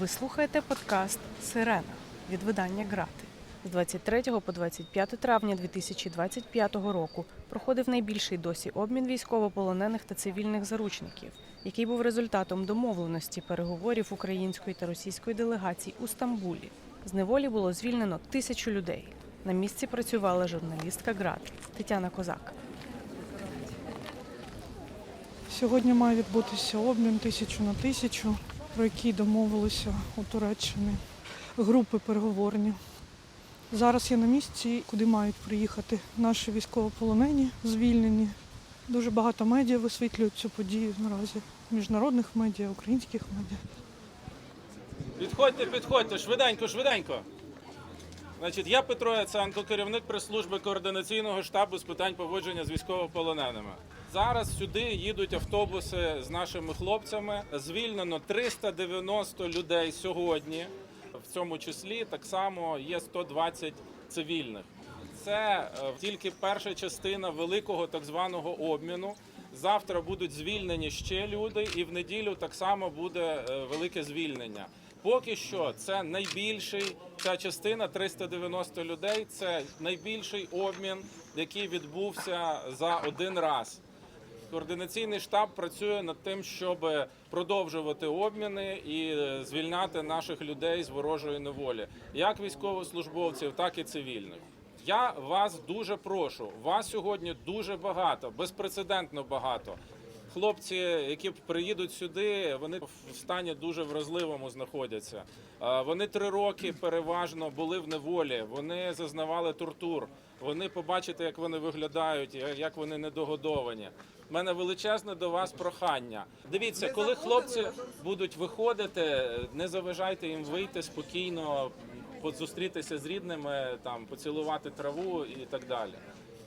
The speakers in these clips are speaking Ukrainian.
Ви слухаєте подкаст Сирена від видання Грати. З 23 по 25 травня 2025 року проходив найбільший досі обмін військовополонених та цивільних заручників, який був результатом домовленості переговорів української та російської делегацій у Стамбулі. З неволі було звільнено тисячу людей. На місці працювала журналістка Грати Тетяна Козак. Сьогодні має відбутися обмін тисячу на тисячу, про який домовилися у Туреччині групи переговорні. Зараз я на місці, куди мають приїхати наші військовополонені, звільнені. Дуже багато медіа висвітлюють цю подію наразі. Міжнародних медіа, українських медіа. Підходьте, підходьте, швиденько, швиденько. Значить, я Петро Яценко, керівник прес-служби координаційного штабу з питань поводження з військовополоненими. Зараз сюди їдуть автобуси з нашими хлопцями. Звільнено 390 людей сьогодні. В цьому числі так само є 120 цивільних. Це е, тільки перша частина великого так званого обміну. Завтра будуть звільнені ще люди, і в неділю так само буде е, велике звільнення. Поки що це найбільший ця частина 390 людей. Це найбільший обмін, який відбувся за один раз. Координаційний штаб працює над тим, щоб продовжувати обміни і звільняти наших людей з ворожої неволі, як військовослужбовців, так і цивільних. Я вас дуже прошу. Вас сьогодні дуже багато, безпрецедентно багато. Хлопці, які приїдуть сюди, вони в стані дуже вразливому знаходяться. Вони три роки переважно були в неволі. Вони зазнавали тортур. Вони побачите, як вони виглядають, як вони недогодовані. У мене величезне до вас прохання. Дивіться, коли хлопці будуть виходити, не заважайте їм вийти спокійно, зустрітися з рідними, там поцілувати траву і так далі.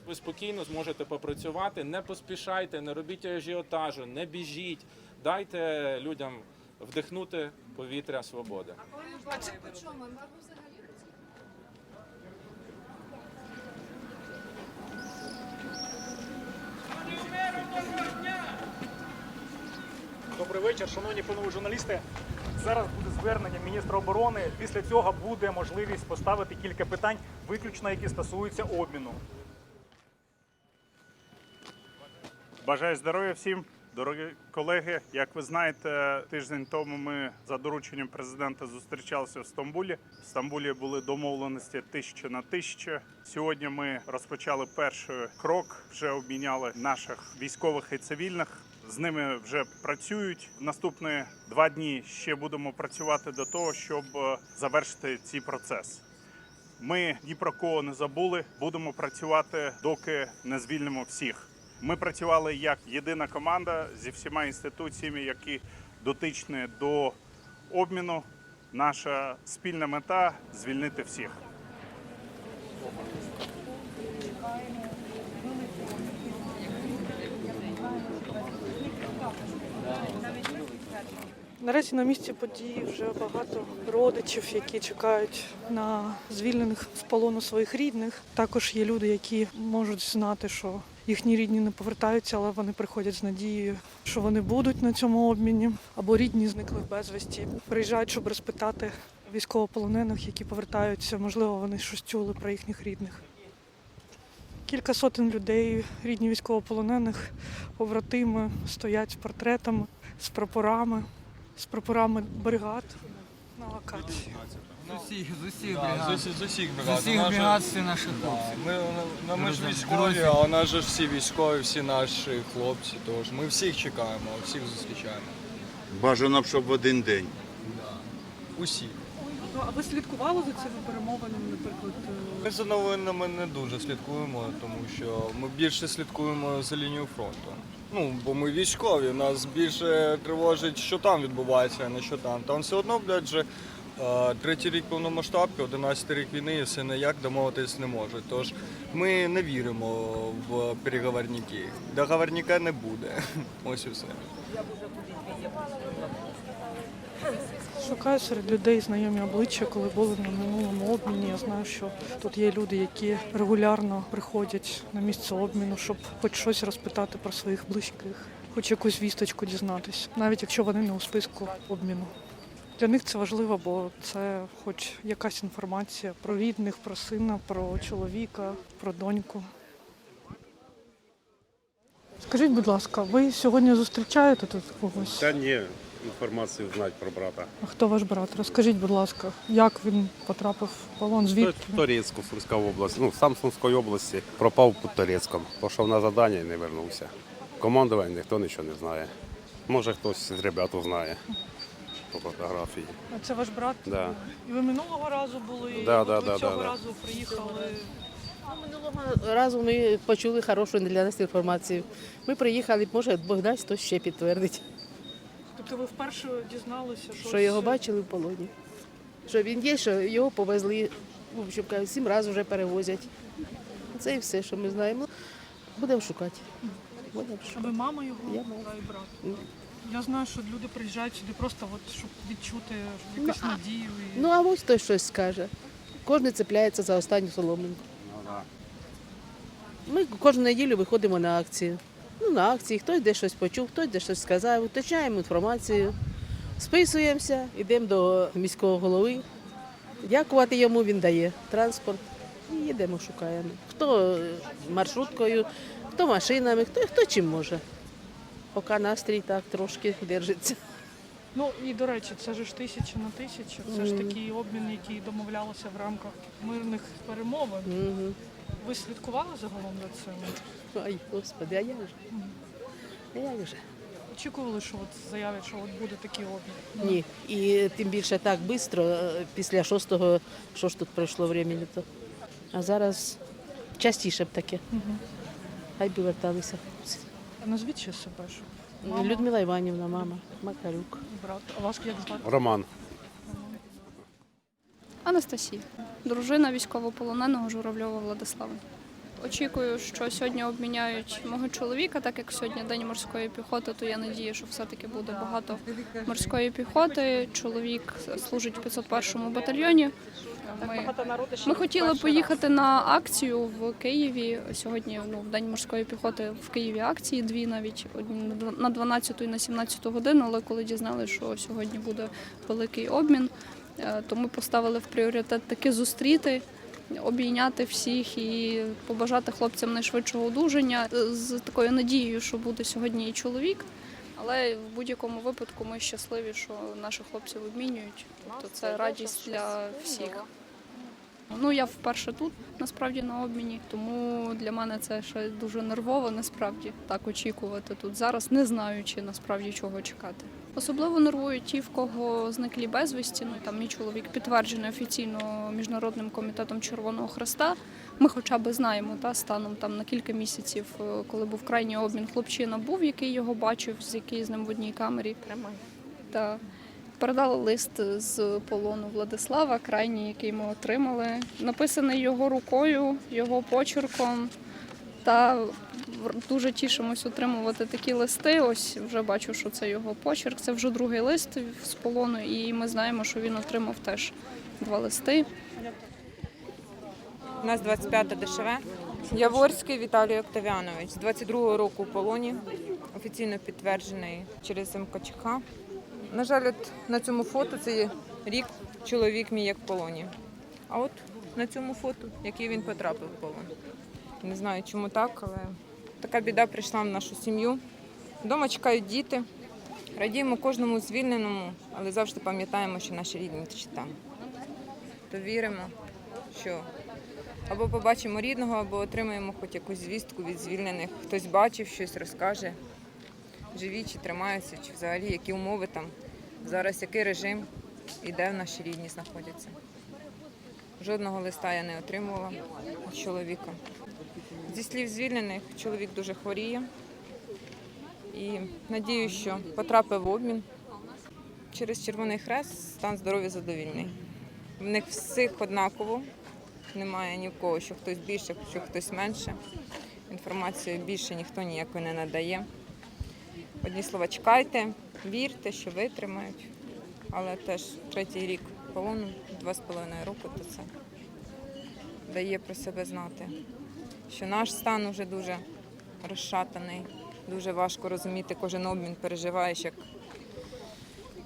Ви спокійно зможете попрацювати, не поспішайте, не робіть ажіотажу, не біжіть. Дайте людям вдихнути повітря свободи. А це по чому? Взагалі? Добрий вечір, шановні панове журналісти. Зараз буде звернення міністра оборони. Після цього буде можливість поставити кілька питань, виключно які стосуються обміну. Бажаю здоров'я всім, дорогі колеги. Як ви знаєте, тиждень тому ми за дорученням президента зустрічалися в Стамбулі. В Стамбулі були домовленості тисяча на тисячу. Сьогодні ми розпочали перший крок. Вже обміняли наших військових і цивільних. З ними вже працюють. Наступні два дні ще будемо працювати до того, щоб е, завершити цей процес. Ми ні про кого не забули. Будемо працювати, доки не звільнимо всіх. Ми працювали як єдина команда зі всіма інституціями, які дотичні до обміну. Наша спільна мета звільнити всіх. Наразі на місці події вже багато родичів, які чекають на звільнених з полону своїх рідних. Також є люди, які можуть знати, що їхні рідні не повертаються, але вони приходять з надією, що вони будуть на цьому обміні, або рідні зникли безвісті. Приїжджають, щоб розпитати військовополонених, які повертаються. Можливо, вони щось чули про їхніх рідних. Кілька сотень людей, рідні військовополонених, побратими, стоять з портретами, з прапорами, з прапорами бригад на локації. З усіх, з усіх Да, бригад. з, усі- з усіх З бригад. усіх У нас бригад всі наші Да, хлопці. Ми, ну, ми ж Друзі, військові, друзі. а у нас же всі військові, всі наші хлопці. Тож ми всіх чекаємо, всіх зустрічаємо. Бажано б, щоб в один день. Усі. Ну, а ви слідкували за цими перемовинами, наприклад? Ми за новинами не дуже слідкуємо, тому що ми більше слідкуємо за лінією фронту. Ну, бо ми військові, нас більше тривожить, що там відбувається, а не що там. Там все одно, блядь, же е, третій рік повномасштабки, 11 рік війни, і все ніяк домовитись не можуть. Тож ми не віримо в переговорники. Договорника не буде. Ось і все. Шукаю серед людей знайомі обличчя, коли були на минулому обміні. Я знаю, що тут є люди, які регулярно приходять на місце обміну, щоб хоч щось розпитати про своїх близьких, хоч якусь вісточку дізнатись, навіть якщо вони не у списку обміну. Для них це важливо, бо це хоч якась інформація про рідних, про сина, про чоловіка, про доньку. Скажіть, будь ласка, ви сьогодні зустрічаєте тут когось? Та ні, інформацію знати про брата. А хто ваш брат? Розкажіть, будь ласка, як він потрапив в полон? Звідки? В Торецьку, Сумська область. Ну, сам Сумської області пропав під Торецьком. Пішов на завдання і не вернувся. Командування ніхто нічого не знає. Може хтось з ребят знає по фотографії. А Це ваш брат? Да. І ви минулого разу були, Да, і да, ви да, цього да, да. разу приїхали. Минулого разу ми почули хорошу для нас інформацію. Ми приїхали, може, Бог дасть, хтось ще підтвердить, Тобто ви вперше дізналися, що, що його ось- бачили в полоні. Що він є, що його повезли, в общем, кажуть, сім разів вже перевозять. Це і все, що ми знаємо. Будемо шукати. Будемо А шукати. ви мама його Я мама. та й брат? Ну. Я знаю, що люди приїжджають сюди просто, от, щоб відчути якусь Ну, надію. І... Ну а ось хтось щось скаже. Кожен цепляється за останню соломинку. Ми кожну неділю виходимо на акцію. Ну, на акції хтось де щось почув, хтось де щось сказав, уточняємо інформацію, списуємося, йдемо до міського голови. Дякувати йому він дає транспорт. І їдемо, шукаємо. Хто маршруткою, хто машинами, хто, хто чим може. Поки настрій так трошки держиться. Ну і до речі, це ж тисяча на тисячу. Це ж такий обмін, який домовлялося в рамках мирних перемовин. Мгм. Ви слідкували загалом за цим? Ай, господи, а як же? А як же? Очікували, що от заявлять, що от буде такий обмін? Ні. І тим більше так швидко, після шостого, що ж тут пройшло времени то. А зараз частіше б таке. Мгм. Хай би верталися назвіть ще себе, що Мама. Людмила Іванівна, мама, Макарюк. брат. А вас як звати? Роман. Анастасія, дружина військовополоненого Журавльова Владислава. Очікую, що сьогодні обміняють мого чоловіка, так як сьогодні день морської піхоти, то я надію, що все-таки буде багато морської піхоти. Чоловік служить в 501 батальйоні. Ми, ми хотіли поїхати на акцію в Києві. Сьогодні ну, в День морської піхоти в Києві акції дві навіть на 12 і на 17 годину. Але коли дізналися, що сьогодні буде великий обмін, е, то ми поставили в пріоритет таки зустріти. Обійняти всіх і побажати хлопцям найшвидшого одужання з такою надією, що буде сьогодні і чоловік. Але в будь-якому випадку ми щасливі, що наших хлопців обмінюють. Тобто це радість для всіх. Ну я вперше тут насправді на обміні, тому для мене це ще дуже нервово. Насправді так очікувати тут зараз, не знаючи насправді чого чекати. Особливо нервують ті, в кого зниклі безвісті. Ну там мій чоловік підтверджений офіційно міжнародним комітетом Червоного Хреста. Ми хоча б знаємо та станом там на кілька місяців, е, коли був крайній обмін, хлопчина був, який його бачив, з який з ним в одній камері. Та передали лист з полону Владислава, крайній, який ми отримали. Написаний його рукою, його почерком. Та дуже тішимось отримувати такі листи. Ось вже бачу, що це його почерк. Це вже другий лист з полону, і ми знаємо, що він отримав теж два листи. У нас 25 ДШВ. Яворський Віталій Октавіанович з 22-го року в полоні, офіційно підтверджений через МКЧК. На жаль, от на цьому фото це рік чоловік мій як в полоні. А от на цьому фото, який він потрапив в полон. Не знаю, чому так, але така біда прийшла в нашу сім'ю. Вдома чекають діти. Радіємо кожному звільненому, але завжди пам'ятаємо, що наші рідні там. То віримо, що або побачимо рідного, або отримаємо хоч якусь звістку від звільнених. Хтось бачив, щось розкаже, живі чи тримаються, чи взагалі які умови там зараз, який режим і де наші рідні знаходяться. Жодного листа я не отримувала від чоловіка. Зі слів звільнених, чоловік дуже хворіє і надію, що потрапив в обмін. Через Червоний Хрест стан здоров'я задовільний. В них всіх однаково. Немає ні в кого, що хтось більше, що хтось менше. Інформації більше ніхто ніякої не надає. Одні слова чекайте, вірте, що витримають. Але теж третій рік полону, два з половиною року, то це дає про себе знати. Що наш стан вже дуже розшатаний, дуже важко розуміти, кожен обмін переживаєш, як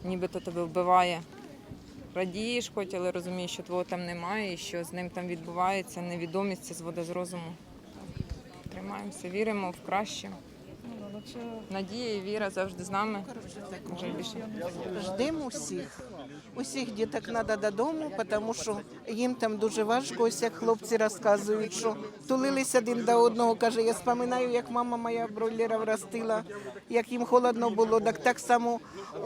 нібито тебе вбиває радієш, хоч, але розумієш, що твого там немає, і що з ним там відбувається, невідомість це зводить з розуму. Тримаємося, віримо в краще. Надія і віра завжди з нами. Ждемо усіх. Усіх діток треба додому, тому що їм там дуже важко. Ось як хлопці розказують, що тулились один до одного. Каже, я споминаю, як мама моя бройлера вростила, як їм холодно було, так так само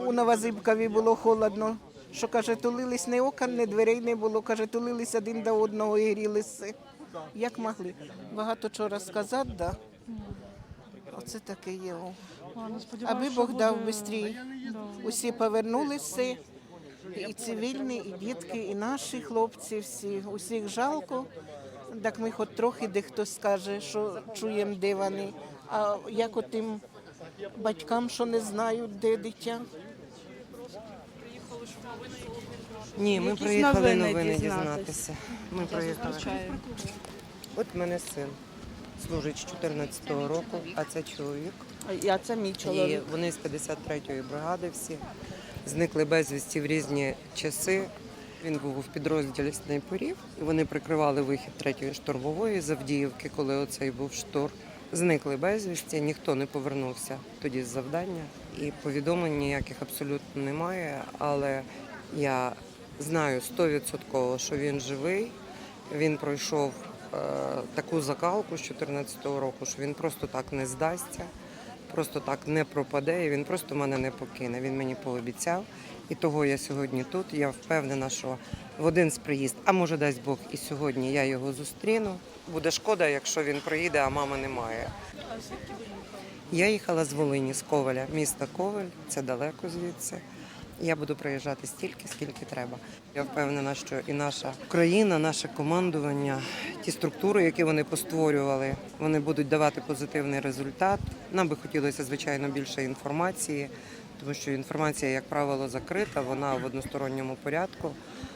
у Новозибкові було холодно. Що каже, тулились ні окон, ні дверей не було. Каже, тулились один до одного і грілися. Як могли. Багато чого розказати, да. Оце таке є. Аби Бог дав швидше. Усі повернулися, і цивільні, і дітки, і наші хлопці, всі. Усіх жалко. Так ми хоч трохи дехто скаже, що чуємо, де вони. А як отим батькам, що не знають, де дитя. Ні, ми Якісь приїхали новини дізнатися. Ми приїхали. От мене син служить з 14-го року, а це чоловік. Я це мій І вони з 53-ї бригади всі зникли безвісті в різні часи. Він був в підрозділі снайперів, і вони прикривали вихід 3-ї штурмової з Авдіївки, коли оцей був штурм. Зникли безвісті, ніхто не повернувся тоді з завдання. І повідомлень ніяких абсолютно немає. Але я знаю 100%, що він живий. Він пройшов е, таку закалку з 14-го року, що він просто так не здасться просто так не пропаде, і він просто мене не покине. Він мені пообіцяв. І того я сьогодні тут. Я впевнена, що в один з приїзд, а може дасть Бог, і сьогодні я його зустріну. Буде шкода, якщо він приїде, а мами немає. Я їхала з Волині, з Коваля, міста Коваль, це далеко звідси. Я буду приїжджати стільки, скільки треба. Я впевнена, що і наша країна, наше командування, ті структури, які вони постворювали, вони будуть давати позитивний результат. Нам би хотілося, звичайно, більше інформації, тому що інформація, як правило, закрита, вона в односторонньому порядку.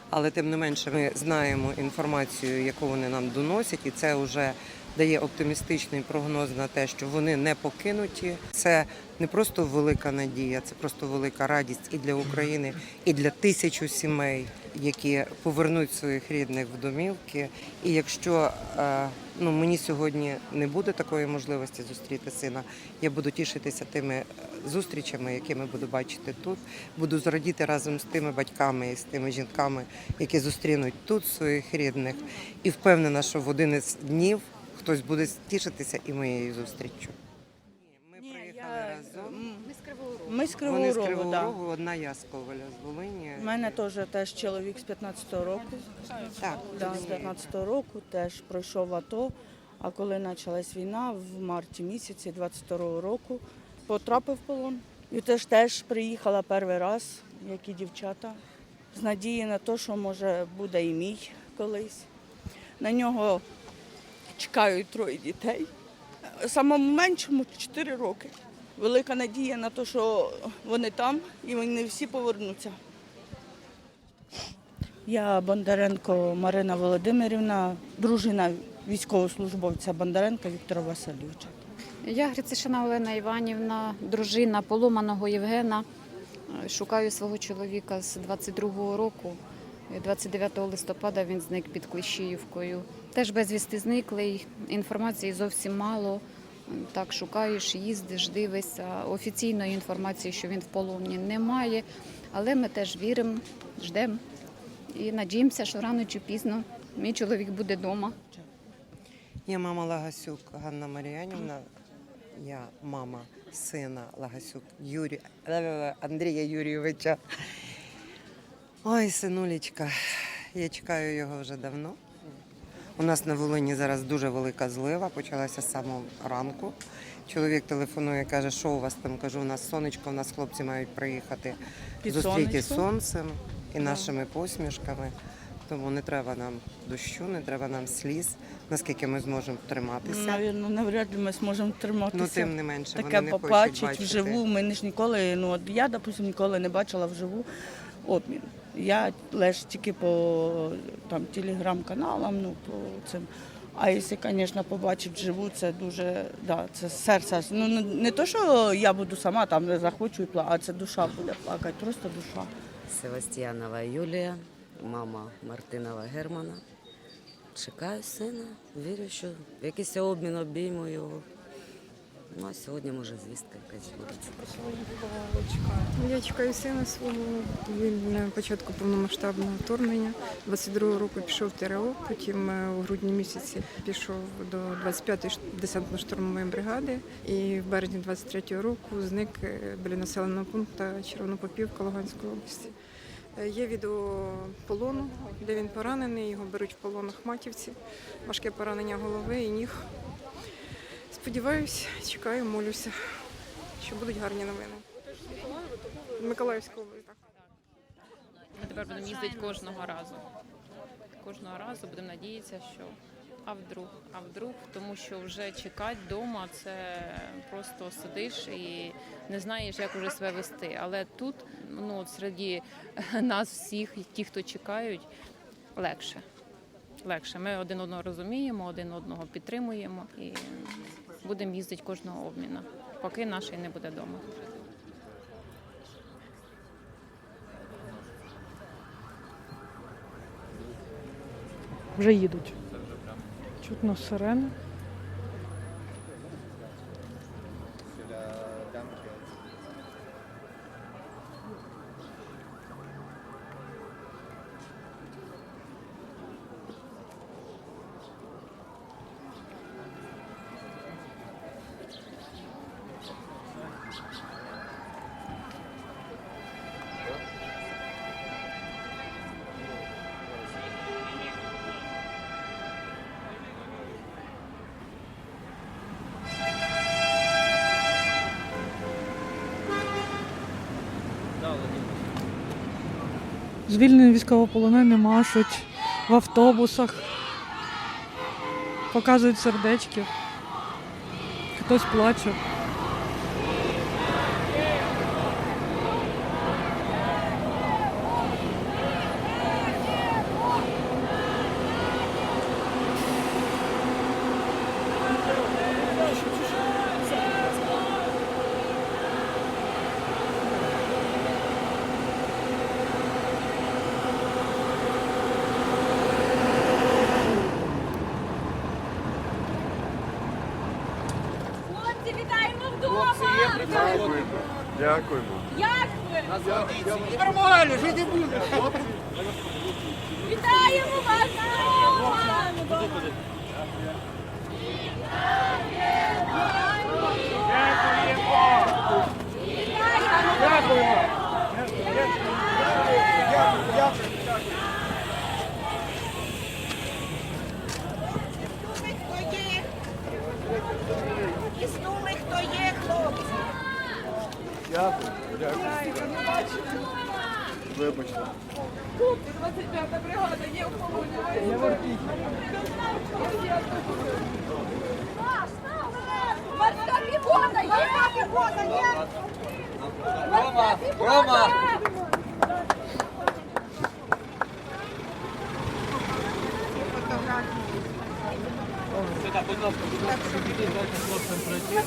Але тим не менше, ми знаємо інформацію, яку вони нам доносять, і це вже дає оптимістичний прогноз на те, що вони не покинуті. Це не просто велика надія, це просто велика радість і для України, і для тисячу сімей, які повернуть своїх рідних в домівки. І якщо е, ну мені сьогодні не буде такої можливості зустріти сина, я буду тішитися тими зустрічами, які ми буду бачити тут. Буду зрадіти разом з тими батьками і з тими жінками, які зустрінуть тут своїх рідних, і впевнена, що в один із днів хтось буде тішитися і моєю зустріччю. Ми приїхали разом. Ми з Вони Кривого з Рогу, Кривого да. Рогу, одна я з Коваля, з Волині. У мене теж теж чоловік з 15-го року. Так, Да, з 15-го року теж пройшов АТО. А коли почалась війна, в марті місяці 22-го року потрапив в полон. І теж теж приїхала перший раз, як і дівчата, з надії на те, що може буде і мій колись. На нього чекають троє дітей. Самому меншому 4 роки. Велика надія на те, що вони там і вони всі повернуться. Я Бондаренко Марина Володимирівна, дружина військовослужбовця Бондаренка Віктора Васильовича. Я Грицишина Олена Іванівна, дружина поломаного Євгена. Шукаю свого чоловіка з 22-го року. Е, 29 листопада він зник під Клещіївкою. Теж безвісти зниклий, інформації зовсім мало. Так, шукаєш, їздиш, дивишся. Офіційної інформації, що він в полоні, немає. Але ми теж віримо, ждемо і надіємося, що рано чи пізно мій чоловік буде вдома. Я мама Лагасюк Ганна Маріанівна. Я мама сина Лагасюк Юрія Андрія Юрійовича. Ой, синулечка, я чекаю його вже давно. У нас на Волині зараз дуже велика злива, почалася з самого ранку. Чоловік телефонує, каже, що у вас там? Кажу, у нас сонечко, у нас хлопці мають приїхати Під зустріти сонечко. сонцем і нашими посмішками. Тому не треба нам дощу, не треба нам сліз, наскільки ми зможемо триматися. Навірно, навряд ли ми зможемо триматися. Ну, тим не менше, Таке вони не хочуть побачить бачити. вживу. Ми ж ніколи, ну от я, допустим, ніколи не бачила вживу обмін. Я лише тільки по там телеграм-каналам, ну по цим. А якщо, звісно, побачить вживу, це дуже да, це серце. Ну не- не то, що я буду сама там не захочу і плакати, а це душа буде плакати, просто душа. Севастьянова Юлія, мама Мартинова Германа. Чекаю сина, вірю, що якийсь обмін обійму його. Ну а сьогодні може звістка якась буде. Я чекаю сина свого. Він на початку повномасштабного вторгнення. 22-го року пішов в ТРО, потім е, у грудні місяці пішов до 25-ї десантно-штурмової бригади. І в березні 23-го року зник е, біля населеного пункту Червонопопівка Луганської області. Е, Є відео полону, де він поранений, його беруть в полон Ахматівці, важке поранення голови і ніг. Сподіваюсь, чекаю, молюся, що будуть гарні новини. Миколаївська область. Ми тепер будемо їздити кожного разу. Кожного разу будемо надіятися, що а вдруг, а вдруг, тому що вже чекати вдома це просто сидиш і не знаєш, як уже себе вести. Але тут, ну серед нас всіх, ті, хто чекають, легше. Легше. Ми один одного розуміємо, один одного підтримуємо і будемо їздити кожного обміну, поки нашої не буде вдома. Вже їдуть. Чутно сирени. Звільнені військовополонені машуть в автобусах, показують сердечки. Хтось плаче. Нормально, жити буде. Вітаємо вас хлопці. Дякую. Дякую. Вибачте. Хлопці, 25-та бригада є в полоні. Не ворпіть. Морська піхота є! Рома! Рома! Будь ласка, будь ласка, підійдіть, дайте хлопцям пройти.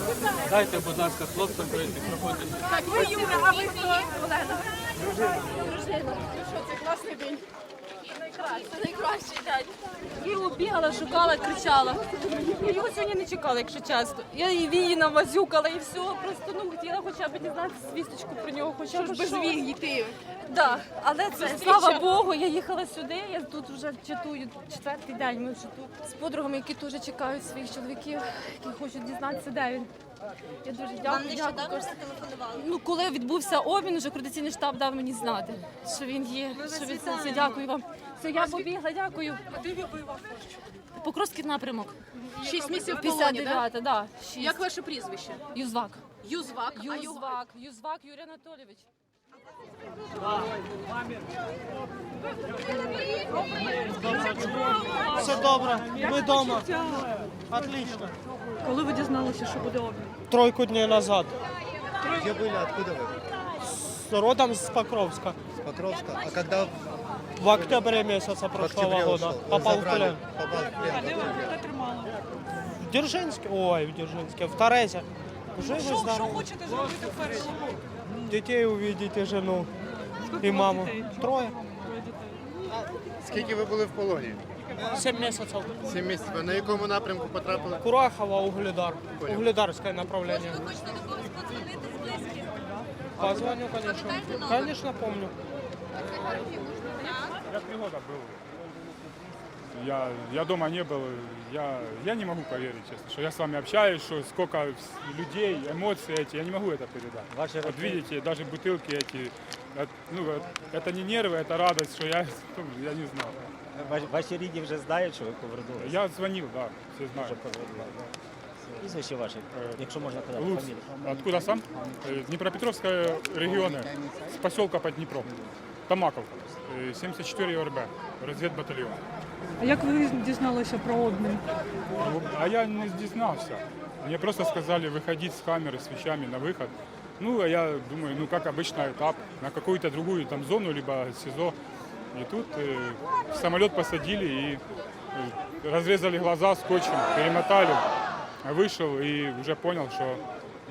Дайте, будь ласка, хлопцям пройти. Проходьте. Так, ви Юра, а ви хто? Олена. Дружина. Дружина. Ну що, це класний день? Це найкращий день. Я його бігала, шукала, кричала. Я його сьогодні не чекала, якщо чесно. Я і вії намазюкала, і все. Просто ну хотіла хоча б дізнатися звісточку про нього, хоча б без вій йти. Да, але це слава Богу, я їхала сюди. Я тут вже чатую четвертий день. Ми вже тут з подругами, які теж чекають своїх чоловіків, які хочуть дізнатися, де він. Я дуже дякую. дякую. Ну, коли відбувся обмін, вже координаційний штаб дав мені знати, що він є. Що він це. Дякую вам. Все, я побігла, дякую. Покровський напрямок. Шість місяців в полоні, 59, так? Да? Як ваше прізвище? Юзвак. Юзвак. А? Юзвак. Юзвак Юрій Анатолійович. Все добре, ми вдома. Отлично. Коли ви дізналися, що буде обмін? Тройку дней назад. Где были, откуда вы? С родом с Покровска. С Покровска. А когда В октябре месяца в прошлого октябре года ушел? попал в Забрали, плен. Попал в плен. Де ви де тримали? В Дзержинске, ой, в Дзержинске, в Торрезе. Живы, Що, що здоровы. хочете зробити перше? Детей увидите, жену. і мама. Троє. Скільки ви були в полоні? Сім місяців. Сім місяців. На якому напрямку потрапили? Курахова, Угледар. Угледарське направлення. Позвоню, конечно. Конечно, помню. Я три года был. Я, я дома не был. Я, я не могу поверить, честно, что я с вами общаюсь, что сколько с- людей, эмоции эти, я не могу это передать. вот видите, даже бутылки эти, э, ну, э, это не нервы, это радость, что я, ну, я не знал. Ваші рідні вже знають, що ви повернулися? Я звонил, да, все знают. Прізвище ваше, якщо можна казати, Луц. фамілію. Откуда сам? Э, Днепропетровская регионы, с поселка под Днепром. Томаковка, э, 74 ОРБ, разведбатальон. А як ви дізналися про обмін? Ну, А я не дізнався. Мне просто сказали выходить с камеры, с вещами на выход. Ну, а я думаю, ну, как обычно, этап, на какую-то другую там зону, либо СИЗО. И тут э, в самолет посадили и э, разрезали глаза скотчем, перемотали. А Вышел и уже понял, что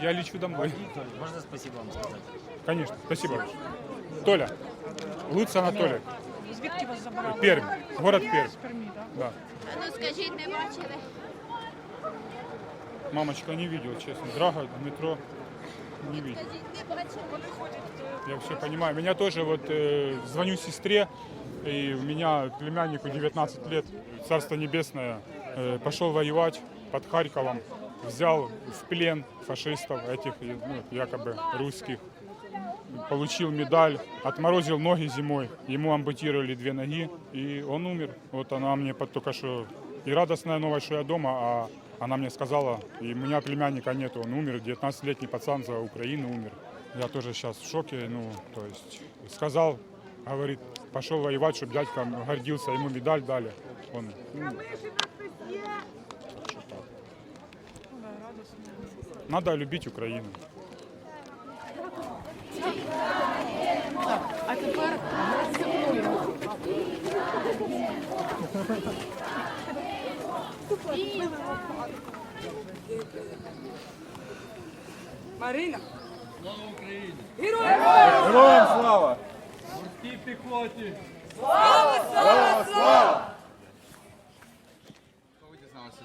я лечу домой. Можна спасибо вам сказати? Конечно, спасибо. Толя, Луц Анатолий, Звідки вас забрали? Пермь, город Пермь. З Пермі, так? Да. Ну скажіть, не бачили? Мамочка не видел, честно. Драга, метро не видел. Не бачили. Я все понимаю. Меня тоже вот э, звоню сестре, и у меня племяннику 19 лет, Царство Небесное, э, пошел воевать под Харьковом, взял в плен фашистов, этих э, ну, якобы русских, получил медаль, отморозил ноги зимой, ему ампутировали две ноги, и он умер. Вот она мне под только что и радостная новость, что я дома, а она мне сказала, и у меня племянника нету, он умер, 19-летний пацан за Украину умер. Я тоже сейчас в шоке, ну, то есть сказал, говорит, пошел воевать, чтобы дядька гордился, ему медаль дали. Он, ну. Надо любить Украину. А тепер мною. Марина. Героям слава! Морській піхоті. Слава, слава, слава!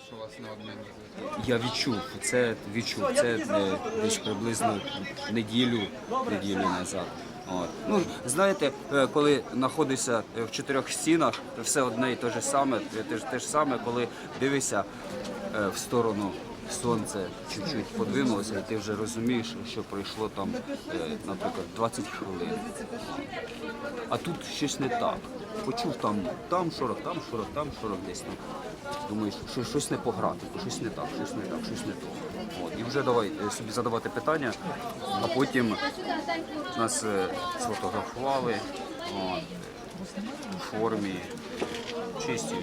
Що вас на обміні Я відчув це, відчув це е, десь приблизно неділю, неділю назад. Ну, знаєте, е, коли знаходишся е, в чотирьох стінах, то все одне і те саме, те ж, те ж саме, коли дивишся е, в сторону сонце чуть-чуть подвинулося, і ти вже розумієш, що пройшло там, е, наприклад, 20 хвилин. А тут щось не так. Почув там, там шорох, там шорох, там шорох десь там. Думаєш, що щось не по графіку, щось не так, щось не так, щось не то. От. І вже давай е, собі задавати питання, а потім нас е, сфотографували от, у формі чисті.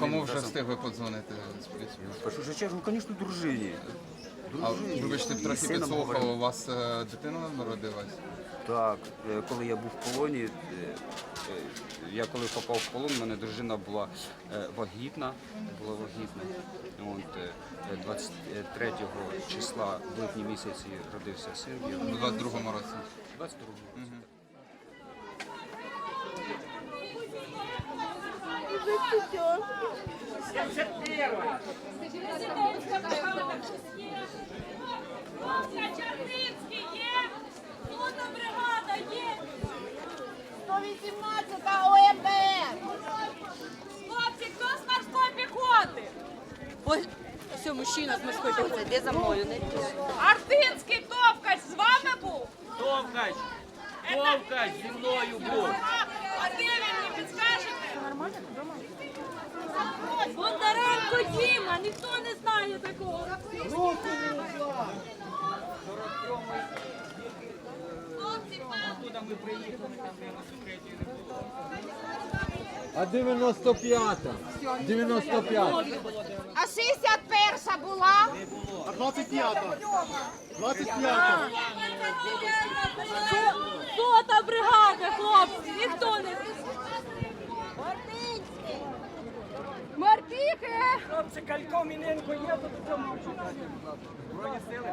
Кому вже встигли подзвонити з поліцією? В першу чергу, звісно, дружині. А вибачте, трохи підслухав, у вас е, дитина народилась? Так, е, коли я був в полоні, е, е, я коли попав в полон, у мене дружина була е, вагітна, була вагітна. От, е, 23 числа в липні місяці родився син. Я- У 22-му році. 22-му році. Чарницький є? Луна бригада є? 118 ОМБР. Хлопці, хто з морської піхоти? Ось все, мужчина з морської піхоти, де за мною? Артинський Товкач з вами був? Товкач! Товкач зі мною був! А де він мені підскажете? Бондаренко Діма, ніхто не знає Откуда ми приїхали, там 93-й не було. А 95-та? 95-та. А 61 була? А 25-та? 25-та. Сота бригада, хлопці, ніхто не Мартіхи! Хлопці, Калько, Міненко є тут у цьому. Збройні сили?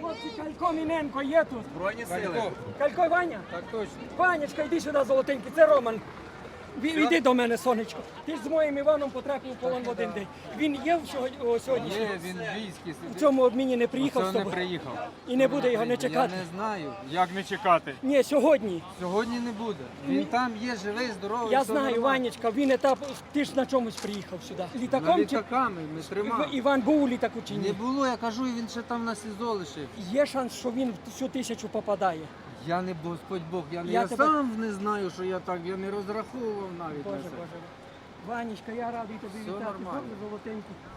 Хлопці, Калько Міненко є тут. Збройні сили. Калько Ваня? Так точно. Ванечка, йди сюди, золотенький, це Роман. Іди до мене, сонечко. Ти ж з моїм Іваном потрапив у полон в один день. Він є в сьогодні, о, сьогодні? Є, він війський. В цьому обміні не приїхав з Оце не тобою? приїхав. І не буде його не чекати? Я не знаю. Як не чекати? Ні, сьогодні. Сьогодні не буде. Він там є, живий, здоровий. Я все знаю, нормально. Ванечка, він етап, ти ж на чомусь приїхав сюди. На Літаком чи літаками ми тримали. Іван був у літаку чи Не ні? було, я кажу, він ще там на СІЗО лишив. Є шанс, що він в цю тисячу попадає. Я не Господь Бог, я, не, Я я, тебе- сам не знаю, що я так, я не розраховував навіть Боже, на це. Боже. Ванечка, я радий тобі Все вітати. нормально.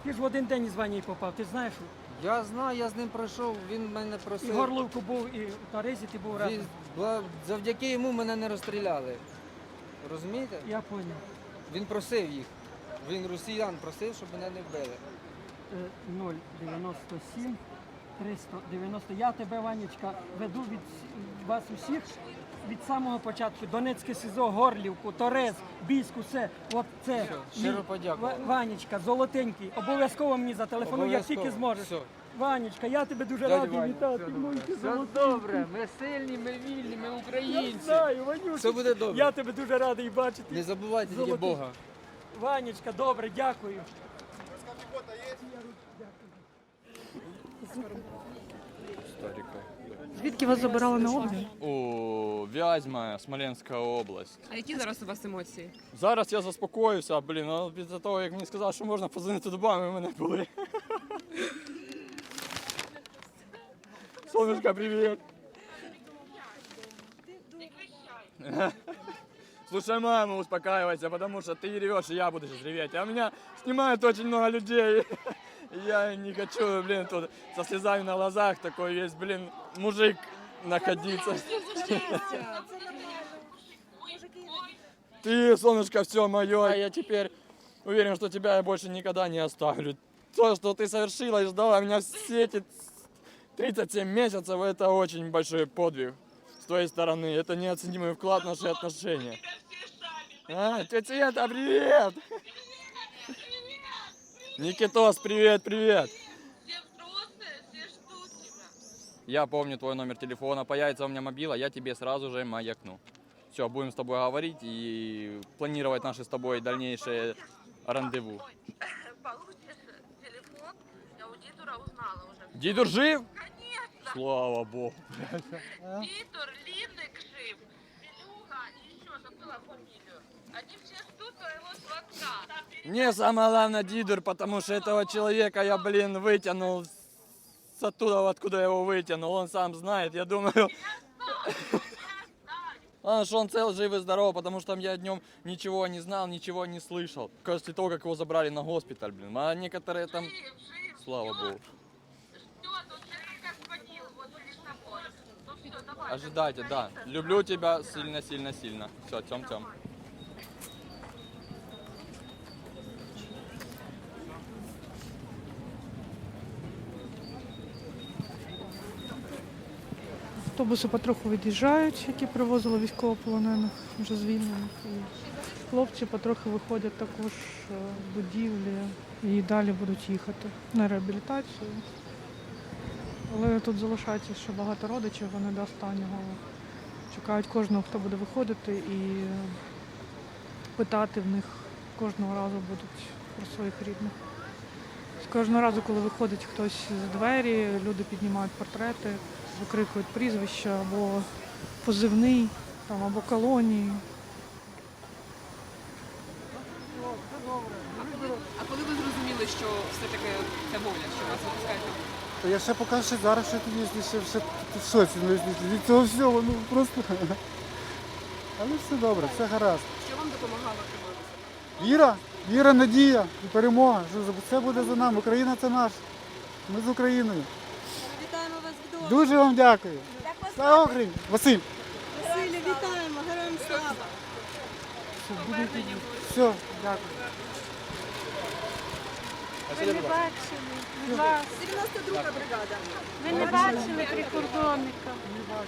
Ти ж в один день із Ванею попав, ти знаєш? Я знаю, я з ним пройшов, він мене І просив. Горловку був, і в Таризі ти був разом. Він- бла- завдяки йому мене не розстріляли. Розумієте? Я поняв. Він просив їх. Він росіян просив, щоб мене не вбили. Е, 097 390. Я тебе, Ванечка, веду від вас усіх від самого початку. Донецьке СІЗО, Горлівку, Торез, Бійську, все. От це. Все, щиро. Ва- Ванечка, золотенький. Обов'язково мені зателефонуй, як Обов'язково. тільки зможеш. Все. Ванечка, я тебе дуже Дядя радий Ваня, вітати. добре. Все добре, ми сильні, ми вільні, ми Я українці. знаю, Ванюшечка. Все буде добре. Я тебе дуже радий бачити. Не забувайте тільки Золотий. Бога. Ванечка, добре, дякую. Звідки вас забирали на обмін? О, Вязьма, Смоленська область. А які зараз у вас емоції? Зараз я заспокоївся, блін, але після того, як мені сказали, що можна позвонити до мами, мене були. Солнышко, привет. Слушай, мама, успокаивайся, потому что ты ревешь, и я буду сейчас реветь. А меня снимает очень много людей. Я не хочу, блин, тут со слезами на глазах такой есть, блин, мужик находиться. Ты, солнышко, все мое. А я теперь уверен, что тебя я больше никогда не оставлю. То, что ты совершила и ждала меня все эти 37 месяцев, это очень большой подвиг с твоей стороны. Это неоценимый вклад в наши отношения. А, тетя привет! Никитос, привет, привет! Я помню твой номер телефона, появится у меня мобила, я тебе сразу же маякну. Все, будем с тобой говорить и планировать наши с тобой дальнейшие рандеву. Дидур жив? Слава богу. Віктор, Лінник жив, Ілюха і що, забыла фамілію. Они все ждут твоего звонка. Мне самое главное Дидур, потому что этого человека я, блин, вытянул с оттуда, откуда я его вытянул. Он сам знает, я думаю. Главное, что он цел, жив и здоров, потому что я днем ничего не знал, ничего не слышал. После того, как его забрали на госпиталь, блин. А некоторые там... Слава богу. Ожидайте, да. Люблю тебя сильно-сильно-сильно. Все, тем-тем. Автобуси потроху від'їжджають, які привозили військовополонених, вже звільнених. І хлопці потрохи виходять також е, з будівлі і далі будуть їхати на реабілітацію. Але тут залишається ще багато родичів, вони до останнього чекають кожного, хто буде виходити, і питати в них кожного разу будуть про своїх рідних. Кожного разу, коли виходить хтось з двері, люди піднімають портрети, викрикують прізвища або позивний, там, або колонії. А коли ви зрозуміли, що все-таки це воля, що вас випускають? Та я ще поки що зараз ще тоді ще, ще в шоці ну, від цього всього, ну просто. Але все добре, все гаразд. Що вам допомагало триматися? Віра, віра, надія і перемога. Що Це буде за нами. Україна це наш. Ми з Україною. Дуже вам дякую. Слава Україні! Василь! Василю, вітаємо, героям слава. Все, дякую. Ви не бачили вас. 92 бригада. Ви не бачили прикордонника. Не вас.